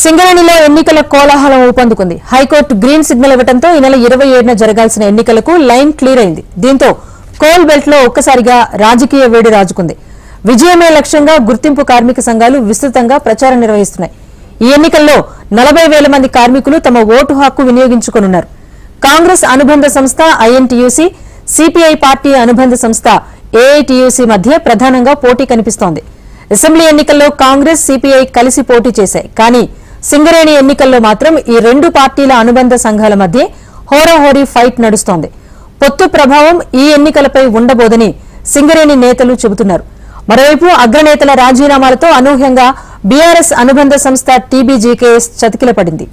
సింగరేణిలో ఎన్నికల కోలాహలం ఊపందుకుంది. హైకోర్టు గ్రీన్ సిగ్నల్ ఇవ్వడంతో ఈ నెల ఇరవై ఏడున జరగాల్సిన ఎన్నికలకు లైన్ క్లియర్ అయింది. దీంతో కోల్ బెల్ట్లో ఒక్కసారిగా రాజకీయ వేడి రాజుకుంది. విజయమే లక్ష్యంగా గుర్తింపు కార్మిక సంఘాలు విస్తృతంగా ప్రచారం నిర్వహిస్తున్నాయి. ఈ ఎన్నికల్లో నలభై వేల మంది కార్మికులు తమ ఓటు హక్కు వినియోగించుకోనున్నారు. కాంగ్రెస్ అనుబంధ సంస్థ ఐఎన్టీయూసీ సిపిఐ పార్టీ అనుబంధ సంస్థ ఏఐటీయూసీ మధ్య ప్రధానంగా పోటీ కనిపిస్తోంది. అసెంబ్లీ ఎన్నికల్లో కాంగ్రెస్ సిపిఐ కలిసి పోటీ చేశాయి. కానీ సింగరేణి ఎన్నికల్లో మాత్రం ఈ రెండు పార్టీల అనుబంధ సంఘాల మధ్య హోరాహోరీ ఫైట్ నడుస్తోంది. పొత్తు ప్రభావం ఈ ఎన్నికలపై ఉండబోదని సింగరేణి నేతలు చెబుతున్నారు. మరోవైపు అగ్రనేతల రాజీనామాలతో అనూహ్యంగా బీఆర్ఎస్ అనుబంధ సంస్థ టీబీజీకేఎస్ చతికిలపడింది.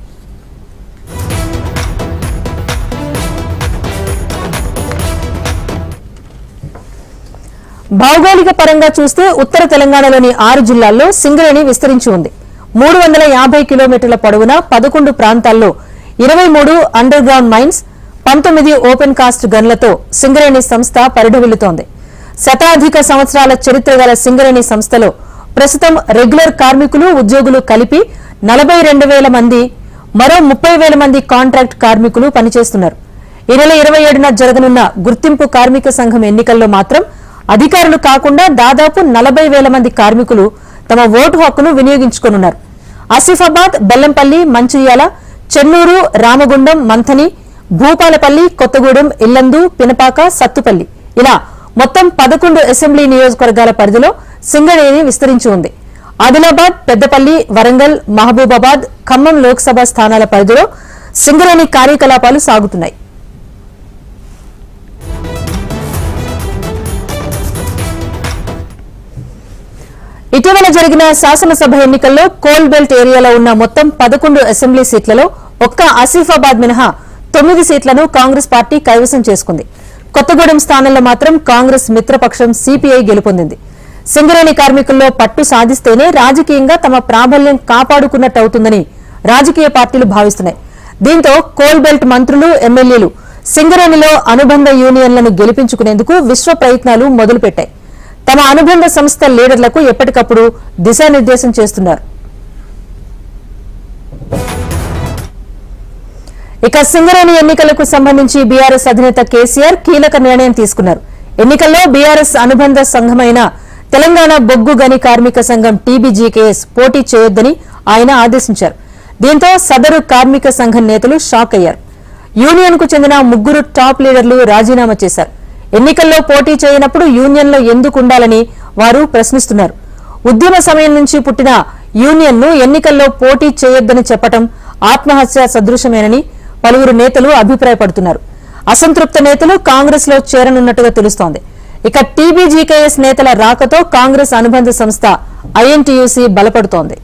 భౌగోళిక పరంగా చూస్తే ఉత్తర తెలంగాణలోని ఆరు జిల్లాల్లో సింగరేణి విస్తరించి ఉంది. మూడు వందల యాభై కిలోమీటర్ల పొడవున పదకొండు ప్రాంతాల్లో ఇరవై మూడు అండర్ గ్రౌండ్ మైన్స్ పంతొమ్మిది ఓపెన్ కాస్ట్ గన్లతో సింగరేణి సంస్థ పరిఢవిల్లుతోంది శతాధిక సంవత్సరాల చరిత్ర గల సింగరేణి సంస్థలో ప్రస్తుతం రెగ్యులర్ కార్మికులు ఉద్యోగులు కలిపి నలభై రెండు వేల మంది మరో ముప్పై వేల మంది కాంట్రాక్ట్ కార్మికులు పనిచేస్తున్నారు. ఈ నెల ఇరవై ఏడున జరగనున్న గుర్తింపు కార్మిక సంఘం ఎన్నికల్లో మాత్రం అధికారులు కాకుండా దాదాపు నలభై వేల మంది కార్మికులు తమ ఓటు హక్కును వినియోగించుకోనున్నారు. ఆసిఫాబాద్ బెల్లంపల్లి మంచిర్యాల చెన్నూరు రామగుండం మంథని భూపాలపల్లి కొత్తగూడెం ఇల్లందు పినపాక సత్తుపల్లి. ఇలా మొత్తం పదకొండు అసెంబ్లీ నియోజకవర్గాల పరిధిలో సింగరేణి విస్తరించి ఉంది. ఆదిలాబాద్ పెద్దపల్లి వరంగల్ మహబూబాబాద్ ఖమ్మం లోక్సభ స్థానాల పరిధిలో సింగరేణి కార్యకలాపాలు సాగుతున్నాయి. ఇటీవల జరిగిన శాసనసభ ఎన్నికల్లో కోల్ బెల్ట్ ఏరియాలో ఉన్న మొత్తం పదకొండు అసెంబ్లీ సీట్లలో ఒక్క ఆసిఫాబాద్ మినహా తొమ్మిది సీట్లను కాంగ్రెస్ పార్టీ కైవసం చేసుకుంది. కొత్తగూడెం స్థానంలో మాత్రం కాంగ్రెస్ మిత్రపక్షం సిపిఐ గెలుపొందింది. సింగరేణి కార్మికుల్లో పట్టు సాధిస్తేనే రాజకీయంగా తమ ప్రాబల్యం కాపాడుకున్నట్టవుతుందని రాజకీయ పార్టీలు భావిస్తున్నాయి. దీంతో కోల్ బెల్ట్ మంత్రులు ఎమ్మెల్యేలు సింగరేణిలో అనుబంధ యూనియన్లను గెలిపించుకునేందుకు విశ్వ ప్రయత్నాలు మొదలుపెట్టాయి. తమ అనుబంధ సంస్థ లీడర్లకు ఎప్పటికప్పుడు దిశానిర్దేశం చేస్తున్నారు. ఇక సింగరేణి ఎన్నికలకు సంబంధించి బీఆర్ఎస్ అధినేత కేసీఆర్ కీలక నిర్ణయం తీసుకున్నారు. ఎన్నికల్లో బీఆర్ఎస్ అనుబంధ సంఘమైన తెలంగాణ బొగ్గు గని కార్మిక సంఘం టీబీజీకేఎస్ పోటీ చేయొద్దని ఆయన ఆదేశించారు. దీంతో సదరు కార్మిక సంఘం నేతలు షాక్ అయ్యారు. యూనియన్కు చెందిన ముగ్గురు టాప్ లీడర్లు రాజీనామా చేశారు. ఎన్నికల్లో పోటీ చేయనప్పుడు యూనియన్లో ఎందుకు ఉండాలని వారు ప్రశ్నిస్తున్నారు. ఉద్యమ సమయం నుంచి పుట్టిన యూనియన్ను ఎన్నికల్లో పోటీ చేయొద్దని చెప్పటం ఆత్మహత్య సదృశమేనని పలువురు నేతలు అభిప్రాయపడుతున్నారు. అసంతృప్త నేతలు కాంగ్రెస్లో చేరనున్నట్టుగా తెలుస్తోంది. ఇక టీబీజీకేఎస్ నేతల రాకతో కాంగ్రెస్ అనుబంధ సంస్థ ఐఎన్టీయూసీ బలపడుతోంది.